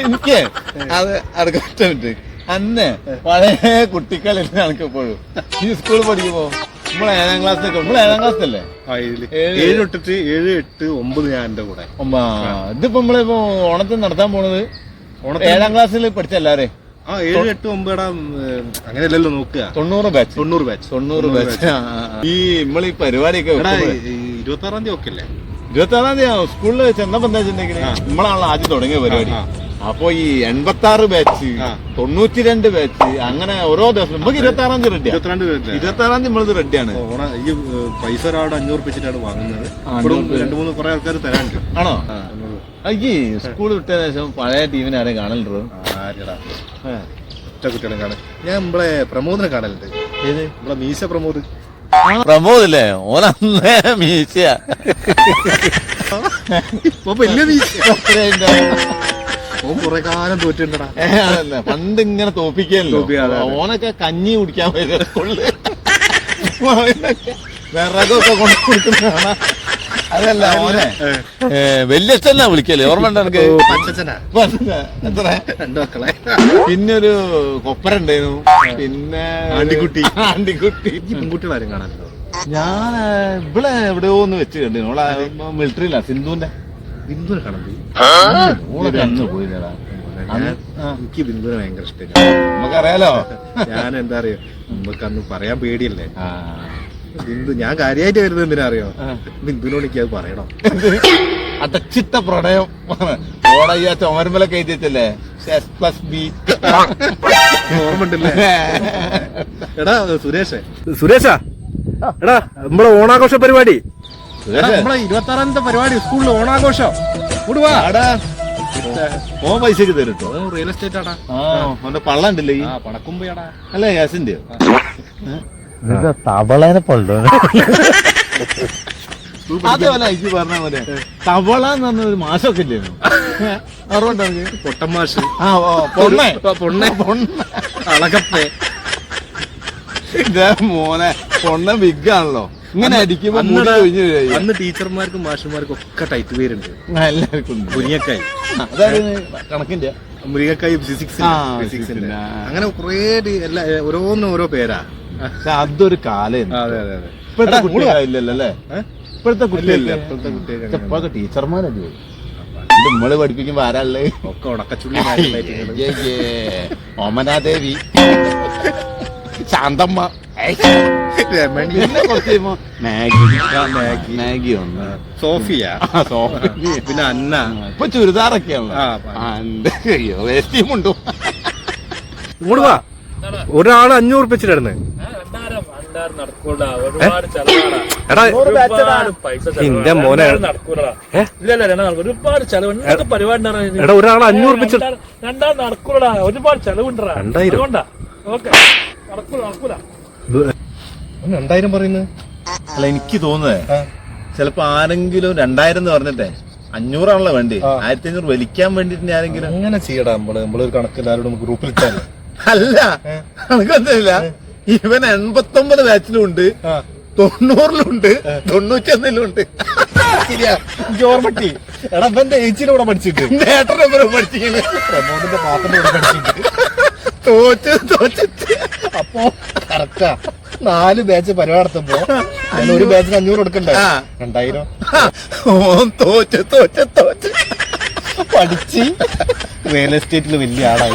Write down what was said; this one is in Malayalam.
എനിക്ക് അത് അടുക്കറ്റ് അന്ന് പഴയ കുട്ടിക്കളിൽ എനിക്ക് എപ്പോഴും ഈ സ്കൂളിൽ പഠിക്കുമ്പോ നമ്മളെ ഏഴാം ക്ലാസ്സിലൊക്കെ നമ്മളെ ഏഴാം ക്ലാസ്സിലല്ലേ. ഏഴ്. തൊട്ടിട്ട് ഏഴ് എട്ട് ഒമ്പത് ഞാൻ എന്റെ കൂടെ. ഇതിപ്പോ നമ്മളിപ്പോ ഓണത്തിന് നടത്താൻ പോണത് ഓണത്തിന്? ഏഴാം ക്ലാസ്സിൽ പഠിച്ച ആ ഏഴ് എട്ട് ഒമ്പത് അങ്ങനെയല്ലല്ലോ നോക്കുക. തൊണ്ണൂറ് ബാച്ച് തൊണ്ണൂറ് ബാച്ച് തൊണ്ണൂറ് ബാച്ച് ഈ നമ്മൾ ഈ പരിപാടിയൊക്കെ ഇരുപത്തി ആറാം തീയതി ഒക്കെ അല്ലേ? ഇരുപത്തി ആറാം തീയതി സ്കൂളിൽ ചെന്നപ്പോ എന്താ വെച്ചിട്ടുണ്ടെങ്കിൽ. നമ്മളാണല്ലോ ആദ്യം തുടങ്ങിയ പരിപാടി. അപ്പൊ ഈ എൺപത്തി ആറ് ബാച്ച്. തൊണ്ണൂറ്റി രണ്ട് ബാച്ച് അങ്ങനെ ഓരോ ദിവസം നമുക്ക് ഇരുപത്തി ആറാം തീയതി റെഡി ഇരുപത്തി ആറാം തീയതി നമ്മളിത് റെഡിയാണ് ഈ പൈസ ഒരാളുടെ അഞ്ഞൂറ് വെച്ചിട്ടാണ് വാങ്ങുന്നത്. രണ്ടു മൂന്ന് കുറെ ആൾക്കാർ തരാനുണ്ട്. ആണോ? ഈ സ്കൂൾ വിട്ടതിന് ശേഷം പഴയ ടീമിനെ ആരെയും കാണലുണ്ടോ? കുട്ടികളെ കാണാൻ. ഞാൻ നമ്മളെ പ്രമോദിനെ കാണലുണ്ട്. ഏത്? നമ്മളെ മീശ പ്രമോദ്. പ്രമോദല്ലേ? ഓനന്നേ മീശ. ഇപ്പൊ വലിയ ഓൻ കുറെ കാലം തോറ്റിട്ടുണ്ടടാ. പണ്ട് ഇങ്ങനെ തോപ്പിക്കല്ലോ. ഓനൊക്കെ കഞ്ഞി കുടിക്കാൻ സ്കൂളിൽ. വിറകൊക്കെ കൊണ്ടു കൊടുക്കുന്നതാണ്. അതല്ല ഓനെ വല്യച്ഛനാ വിളിക്കല്ലേ ഓർമ്മ ഉണ്ടോ എനിക്ക് എത്ര രണ്ടു മക്കളെ. പിന്നെ ഒരു കൊപ്പര ഉണ്ടായിരുന്നു. പിന്നെ ആണ്ടിക്കുട്ടി. ആണ്ടിക്കുട്ടി. പെൺകുട്ടി ആരും കാണാനുണ്ടോ ഞാൻ ഇവിടെ എവിടെയോ ഒന്ന് വെച്ച് കണ്ടു ഓളെ മിലിറ്ററിയില്ല സിന്ധുവിന്റെ. ബിന്ദുവിനെ കാണുന്നത് ഓളൊക്കെ അന്ന് പോയില്ലടാ അന്ന് ആ, എനിക്ക് ബിന്ദുവിനെ ഭയങ്കര ഇഷ്ടം നമുക്കറിയാലോ. ഞാൻ എന്താ അറിയോ? നമുക്ക് അന്ന് പറയാൻ പേടിയല്ലേ? ആ. ബിന്ദു ഞാൻ കാര്യമായിട്ട് വരുന്നത് എന്തിനാ അറിയോ. ബിന്ദുവിനോട് എനിക്ക് അത് പറയണം. അതച്ചിട്ട പ്രണയം. ഓടയ്യ ചുമരുമലൊക്കെ എഴുതിയല്ലേ എസ് പ്ലസ് ബി ഓർമ്മ എടാ സുരേഷേ. സുരേഷാ? എടാ നമ്മളെ ഓണാഘോഷ പരിപാടി. നമ്മളെ ഇരുപത്തി ആറാമത്തെ പരിപാടി സ്കൂളിൽ ഓണാഘോഷം. ഇങ്ങോട്ട് ഓ പൈസക്ക് തരുട്ടോ? ഓ റിയൽ എസ്റ്റേറ്റ് ആടാ. പള്ള ഉണ്ടല്ലേ പണക്കുമ്പയാടാ അല്ല യാസിന്റെയോ? തവളേനെ പള്ളു അതേപോലെ എനിക്ക് പറഞ്ഞ പോലെ തവള എന്ന് പറഞ്ഞ ഒരു മാസമൊക്കെ ഇല്ലായിരുന്നു പൊട്ടമാഷ് ആ പൊണ്ണേ. പൊണ്ണ. അളകപ്പേ. ഇതേ മോനെ പൊണ്ണ ബിഗ് ആണല്ലോ. ഇങ്ങനെ അടിക്കുമ്പോ മുടി അന്ന് ടീച്ചർമാർക്കും മാഷന്മാർക്കും ഒക്കെ ടൈറ്റ് പേരുണ്ട് എല്ലാവർക്കും. മുരിങ്ങക്കായി. അതായത് കണക്കിന്റെ. മുരിങ്ങക്കായി ഫിസിക്സ് അങ്ങനെ കുറേ എല്ലാ ഓരോന്നും ഓരോ പേരാ. അതൊരു കാലം. അതെ അതെ അതെ. ഇപ്പോഴത്തെ. കുട്ടികളില്ലല്ലോ? ഇപ്പോഴത്തെ കുട്ടികളില്ല? ഇപ്പോഴത്തെ ടീച്ചർമാരല്ലേ? നമ്മൾ പഠിപ്പിക്കുമ്പോ ആരാളേ ഒക്കെ ഉണക്കച്ചുള്ളി Omanadevi. Shanthamma. Maggie. Maggie. Maggie ഒന്ന് സോഫിയ. പിന്നെ അന്ന. ഇപ്പൊ ചുരിദാറൊക്കെയാണല്ലോ. വാ. ഒരാൾ അഞ്ഞൂറ് ഉറുപ്പിച്ചിട്ടായിരുന്നു രണ്ടായിരം രണ്ടായിരം നടക്കൂടാ ഒരുപാട് ചെലവാടാ എടാ പൈസ ഇന്റെ ചെലവാടാ. മോനെ. നടക്കൂടാ? ഇല്ല ഇല്ല. ഒരുപാട് ചെലവ്. എന്തൊക്കെ പരിപാടി ഉണ്ടായിരുന്നു എടാ ഒരാൾ അഞ്ഞൂറ് രണ്ടായിരം നടക്കൂടാ ഒരുപാട് ചെലവുണ്ടാ രണ്ടായിരം? അതുകൊണ്ടാ. ഓക്കെ. നടക്കൂല നടക്കൂല. രണ്ടായിരം പറയുന്നത് അല്ല എനിക്ക് തോന്നുന്നേ ചിലപ്പോ ആരെങ്കിലും രണ്ടായിരം എന്ന് പറഞ്ഞിട്ടേ അഞ്ഞൂറാണല്ലോ വേണ്ടി. ആയിരത്തി അഞ്ഞൂറ് വലിക്കാൻ വേണ്ടിട്ട് ആരെങ്കിലും അങ്ങനെ ചെയ്യടാ നമ്മൾ. നമ്മളൊരു കണക്ക് എല്ലാവരോടും ഗ്രൂപ്പിൽ ഇട്ടാലേ. അല്ല. നമുക്കൊന്നുമില്ല ഇവൻ എൺപത്തി ഒമ്പത് ബാച്ചിലും ഉണ്ട്. തൊണ്ണൂറിലുണ്ട് തൊണ്ണൂറ്റൊന്നിലുണ്ട്. ശരിയാ. ഓർമ്മട്ടി എടാ ഇവന്റെ ഏച്ചിയുടെ കൂടെ പഠിച്ചിട്ട് പ്രമോദിന്റെ പാത്തിന്റെ കൂടെ പഠിച്ചിട്ട് തോറ്റ് അപ്പൊ കറക്റ്റാ നാല് ബാച്ച് പരിപാടി നടത്തുമ്പോ ഒരു ബാച്ചിന് അഞ്ഞൂറ് കൊടുക്കണ്ടേ. രണ്ടായിരം. ഓൻ തോറ്റ് തോറ്റ് തോറ്റ്. പഠിച്ച് റിയൽ എസ്റ്റേറ്റിൽ വലിയ ആളായി.